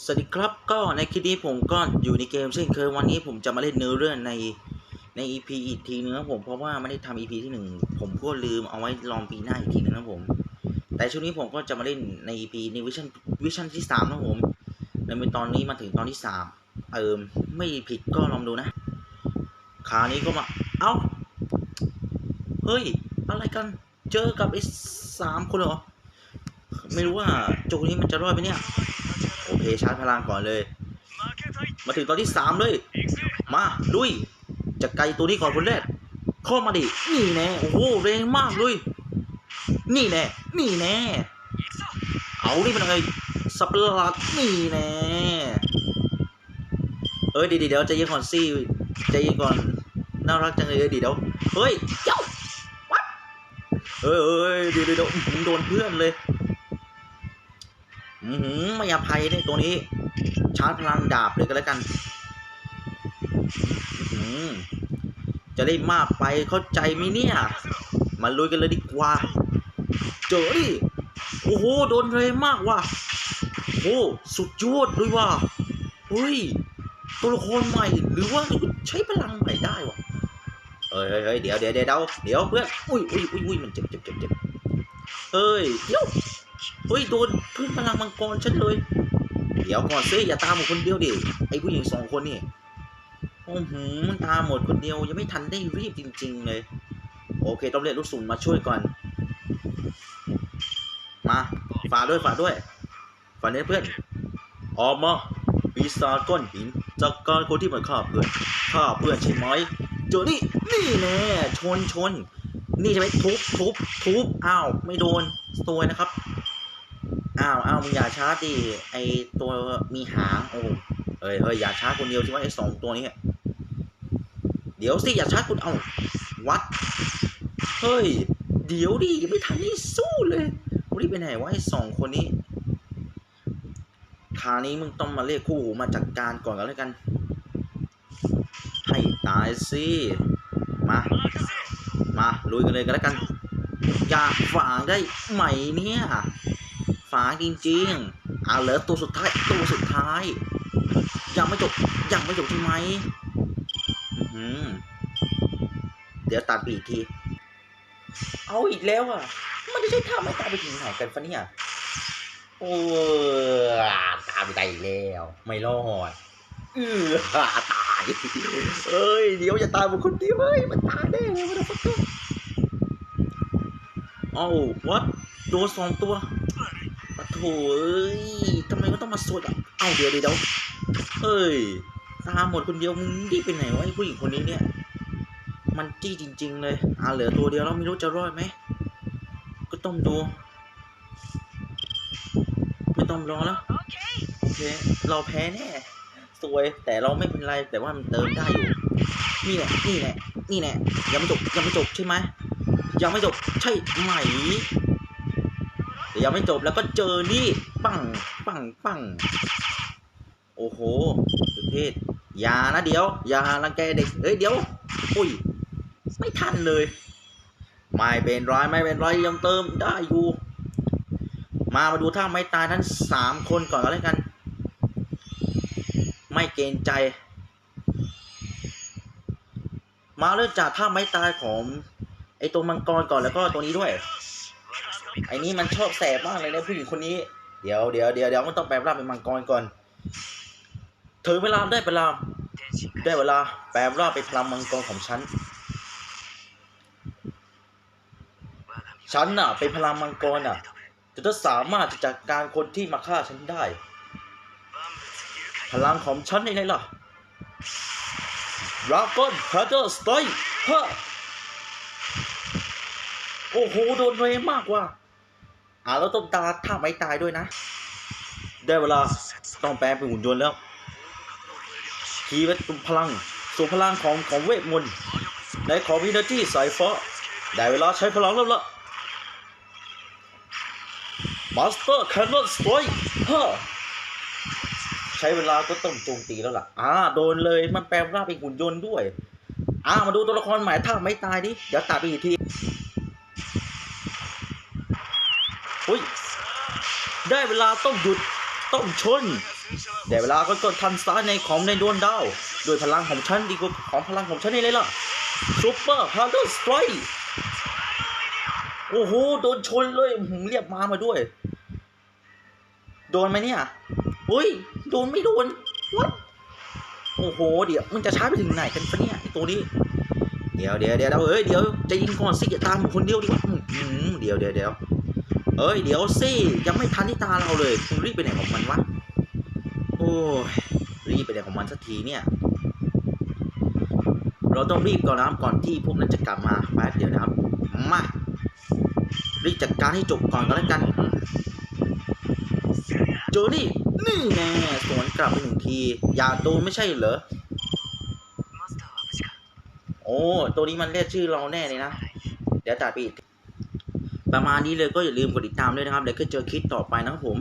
สวัสดีครับก็ในคลิปนี้ผมก็อยู่ในเกมเช่นเคยวันนี้ผมจะมาเล่นเนื้อเรื่องในใน EP อีกทีนึงนะผมเพราะว่าไม่ได้ทำ EP ที่หนึ่งผมก็ลืมเอาไว้ลองปีหน้าอีกทีนึงนะผม แต่ช่วงนี้ผมก็จะมาเล่นใน EP ในวิชั่นวิชั่นที่สามนะผมในเป็นตอนนี้มาถึงตอนที่สามเอิมไม่ผิดก็ลองดูนะคราวนี้ก็มาเอ้าเฮ้ยอะไรกันเจอกับไอ้สามคนเหรอไม่รู้ว่าโจนี้มันจะรอดไหมเนี่ย โอเคชาร์จพลังก่อนเลย มาถึงตอนที่สามเลย มาลุยจะไกลตัวนี้ก่อนคนแรกเข้ามาดินี่แน่โอ้โหแรงมากเลยนี่แน่นี่แน่เอาดิมันเลยสับประหลาดนี่แน่เอ้ยเดี๋ยวเดี๋ยวใจเย็นก่อนสิใจเย็นก่อนน่ารักจังเลยเดี๋ยวเดี๋ยวเฮ้ยเจ้าวัดเอ้ยเอ้ยเดี๋ยวเดี๋ยวเดี๋ยวอื้อหือโดนเพื่อนเลย อือหือไม่อภัยเนี่ยตัวนี้ ชาร์จพลังดาบเลยก็แล้วกัน อืจะได้มากไปเข้าใจไหมเนี่ย มาลุยกันเลยดีกว่า เจอดิโอ้โห โดนแรงมากว่ะโอ้สุดยอดเลยว่ะเฮ้ย ตัวละครใหม่ หรือว่าใช้พลังใหม่ได้วะเฮ้ยเฮ้ยเฮ้ยเดี๋ยวเดี๋ยวเดี๋ยวเดี๋ยวเพื่อน อุ้ยอุ้ยอุ้ยอุ้ยมันเจ็บเจ็บเจ็บเจ็บเฮ้ยเดี๋ยว ฮ้ยโดนพึ่งพลังมังกรฉันเลย เดี๋ยวก่อนซิอย่าตามหมดคนเดียวดิไอ้ผู้หญิงสองคนนี่โอ้โหมันตามหมดคนเดียวยังไม่ทันได้รีบจริง ๆ เลย โอเค ต้องเรียกลูกสุ่มมาช่วยก่อน มาฝาด้วยฝาด้วยฝากนี้เพื่อนออกมาปีศาจก้อนหินจากการคนที่มาฆ่าเพื่อนฆ่าเพื่อนใช่ไหมเจอนี่นี่แน่ชนชนนี่ใช่ไหมทุบทุบทุบอ้าวไม่โดนสวยนะครับ อ้าวอ้าวมึงอย่าช้าดิไอตัวมีหางโอ้เอ้ยเฮ้ยอย่าช้าคนเดียวใช่ไหมไอสองตัวนี้เดี๋ยวสิอย่าช้าคนเอาวัดเฮ้ยเดี๋ยวดิยังไม่ทันได้สู้เลยรีบไปไหนวะไอสองคนนี้คราวนี้มึงต้องมาเรียกคู่หูมาจัดการก่อนกันแล้วกัน ให้ตายสิมามาลุยกันเลยกันแล้วกันอย่าฝางได้ไหมเนี่ย ฝางจริงๆเอาเหลือตัวสุดท้ายตัวสุดท้าย ยังไม่จบยังไม่จบใช่ไหมอื้อหือเดี๋ยวตัดไปอีกที เอาอีกแล้วอะ มันจะใช่ท่าไม่ตายไปถึงไหนกันฟะเนี่ย โอ้ตามไปได้อีกแล้ว ไม่รอดเออตาย เอ้ย เดี๋ยวอย่าตายหมดคนเดียวเฮ้ย มันตายแน่เลยมันจะฟักเกอร์เอ้าวัดโดนสองตัวปะ โถเอ้ยทำไมมันต้องมาสวดอะเอ้าเดี๋ยวเดี๋ยวเดี๋ยวเฮ้ย ตามหมดคนเดียวมึงรีบไปไหนวะไอ้ผู้หญิงคนนี้เนี่ย มันจี้จริง ๆ เลย อ่าเหลือตัวเดียวแล้วไม่รู้จะรอดไหม ก็ต้องดู ไม่ต้องรอแล้ว โอเค เราแพ้แน่สวย แต่เราไม่เป็นไร แต่ว่ามันเติมได้อยู่ นี่แหละ นี่แหละ นี่แหละ ยังไม่จบ ยังไม่จบใช่ไหมยังไม่จบ ใช่ไหม แต่ยังไม่จบแล้วก็เจอนี่ปังปังปังโอ้โหสุดเทศอย่านะเดี๋ยว อย่ารังแกเด็กเอ้ยเดี๋ยวอุ้ยไม่ทันเลย ไม่เป็นไรไม่เป็นไรยังเติมได้อยู่มามาดูท่าไม้ตายทั้งสามคนก่อนก็แล้วกัน ไม่เกรงใจ มาเริ่มจากท่าไม้ตายของไอตัวมังกรก่อนแล้วก็ตัวนี้ด้วย ไอ้นี้มันชอบแสบมากเลยนะผู้หญิงคนนี้ เดี๋ยวเดี๋ยวเดี๋ยวเดี๋ยวมันต้องแปลงร่างเป็นมังกรก่อนถึงเวลาได้เวลา ได้เวลา แปลงร่างเป็นพลังมังกรของฉัน ฉันน่ะ เป็นพลังมังกรน่ะจะจะสามารถจัดการคนที่มาฆ่าฉันได้ พลังของฉันนี่ไงล่ะ Dragon Predator Strike ฮะโอ้โห โดนเรมากว่ะ อ่าแล้วต้องตาท่าไม้ตายด้วยนะ ได้เวลาต้องแปลงเป็นหุ่นยนต์แล้วคีย์ไว้ตรงพลังสู่พลังของของเวทมนต์ในของวินาทีสายฟ้าได้เวลาใช้พลังแล้วล่ะ Master Cannon Strike ฮะใช้เวลาก็ต้องโจมตีแล้วล่ะอ่าโดนเลยมันแปลงร่างเป็นหุ่นยนต์ด้วยอ่ามาดูตัวละครใหม่ถ้าไม่ตายดิเดี๋ยวตัดไปอีกที อุ้ยได้เวลาต้องหยุดต้องชน แต่เวลาก็กดทันสตาร์ในของในดวงดาวด้วยพลังของฉันดีกว่าของพลังของฉันนี่เลยล่ะซูเปอร์ฮาร์ดสไตร์โอ้โหโดนชนเลยเรียกมามาด้วย โดนไหมเนี่ยอุ้ยโดนไม่โดนวัดโอ้โห เดี๋ยวมันจะช้าไปถึงไหนกันปะเนี่ยตัวนี้ เดี๋ยวเดี๋ยวเดี๋ยวเอ้ยเดี๋ยวจะยิงก่อนสิอย่าตามคนเดียวดิวะอื้อหือเดี๋ยวเดี๋ยวเดี๋ยว เอ้ยเดี๋ยวสิยังไม่ทันที่ตาเราเลยคุณรีบไปไหนของมันวะโอ้ยรีบไปไหนของมันสักทีเนี่ย เราต้องรีบก่อนนะครับก่อนที่พวกนั้นจะกลับมาแป๊บเดียวนะครับมารีบจัดการให้จบก่อนก็แล้วกันอืมเจอนี่นี่แน่สวนกลับไปหนึ่งทีอย่าโดนไม่ใช่เหรอโอ้ตัวนี้มันเรียกชื่อเราแน่เลยนะ เดี๋ยวตัดไปอีก ประมาณนี้เลยก็อย่าลืมกดติดตามด้วยนะครับเดี๋ยวก็เจอคลิปต่อไปนะครับผม